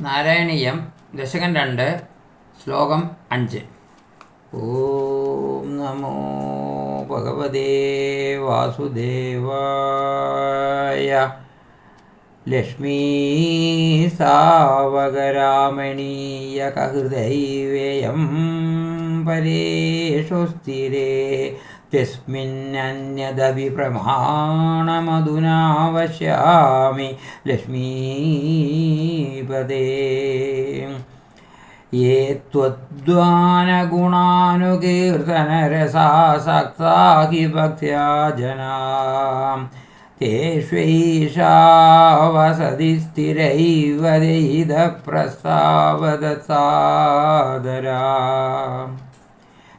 നാരായണീയം ദശകൻ രണ്ട് ശ്ലോകം അഞ്ച്. ഓം നമോ ഭഗവതേ വാസുദേവായ. ലക്ഷ്മീ സാവകരാമണീയകഹൃദൈവേയം പരേഷു സ്ഥിരേ. തസ്മിന്നന്യദപി പ്രമാണമധുനാ വശ്യാമി ലക്ഷ്മീപദേ ये त्वद्वानगुणानुकीर्तनरसासक्ता हि भक्त्या जना तेष्वैषा वसति स्थिरैव देहितप्रस्तावदसादरा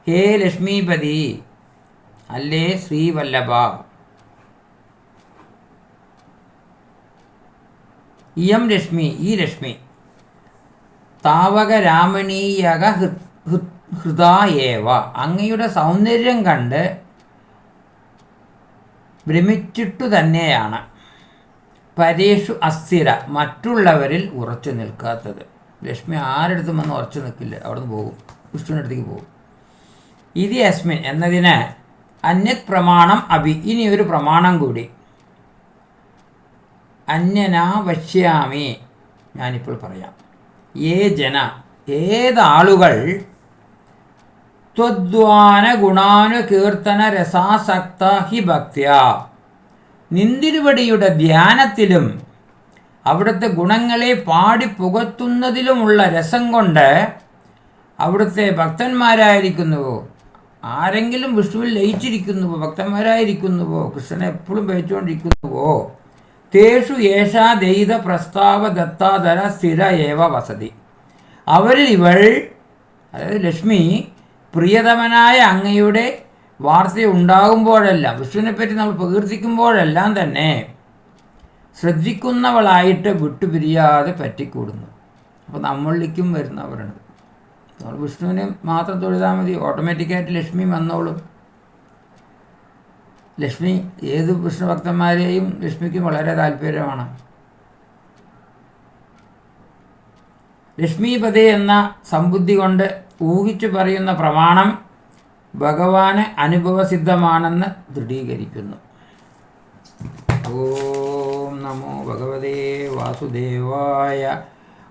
ഹേ ലക്ഷ്മീപതി അല്ലേ ശ്രീവല്ലഭ ഇയം രശ്മി ഈ രശ്മി. താവക രാമണീയക ഹൃദായേവ. അങ്ങയുടെ സൗന്ദര്യം കണ്ട് ഭ്രമിച്ചിട്ടു തന്നെയാണ്. പരേഷു അസ്ഥിര മറ്റുള്ളവരിൽ ഉറച്ചു നിൽക്കാത്തത്. ലക്ഷ്മി ആരെടുത്തും വന്ന് ഉറച്ചു നിൽക്കില്ല. അവിടുന്ന് പോകും. വിഷ്ണുവിന്റെ അടുത്തേക്ക് പോകും. ഇതി അസ്മിൻ എന്നതിന് അന്യത് പ്രമാണം അഭി. ഇനി ഒരു പ്രമാണം കൂടി. അന്യനാ വശ്യാമി. ഞാനിപ്പോൾ പറയാം. ഏ ജന ഏതാളുകൾ ത്വദ്വാന ഗുണാനു കീർത്തന രസാസക്ത ഹി ഭക്തിയ. നിന്തിരുവടിയുടെ ധ്യാനത്തിലും അവിടുത്തെ ഗുണങ്ങളെ പാടി പുകത്തുന്നതിലുമുള്ള രസം കൊണ്ട് അവിടുത്തെ ഭക്തന്മാരായിരിക്കുന്നുവോ? ആരെങ്കിലും വിഷ്ണുവിൽ ലയിച്ചിരിക്കുന്നുവോ ഭക്തന്മാരായിരിക്കുന്നുവോ കൃഷ്ണനെ എപ്പോഴും ഭയച്ചുകൊണ്ടിരിക്കുന്നുവോ? തേഷു യേഷാ ദൈത പ്രസ്താവ ദത്താധര സ്ഥിര ഏവ വസതി. അവരിൽ ഇവൾ അതായത് ലക്ഷ്മി പ്രിയതമനായ അങ്ങയുടെ വാർത്ത ഉണ്ടാകുമ്പോഴെല്ലാം വിഷ്ണുവിനെ പറ്റി നമ്മൾ പ്രകീർത്തിക്കുമ്പോഴെല്ലാം തന്നെ ശ്രദ്ധിക്കുന്നവളായിട്ട് വിട്ടുപിരിയാതെ പറ്റിക്കൂടുന്നു. അപ്പോൾ നമ്മളിലേക്കും വരുന്നവരാണ്. നമ്മൾ വിഷ്ണുവിനെ മാത്രം തൊഴുതാൽ മതി. ഓട്ടോമാറ്റിക്കായിട്ട് ലക്ഷ്മി വന്നോളും. ലക്ഷ്മി ഏത് വിഷ്ണു ഭക്തന്മാരെയും ലക്ഷ്മിക്ക് വളരെ താല്പര്യമാണ്. ലക്ഷ്മിപതി എന്ന സമ്പുദ്ധി കൊണ്ട് ഊഹിച്ചു പറയുന്ന പ്രമാണം ഭഗവാന് അനുഭവസിദ്ധമാണെന്ന് ദൃഢീകരിക്കുന്നു. ഓം നമോ ഭഗവതേ വാസുദേവായ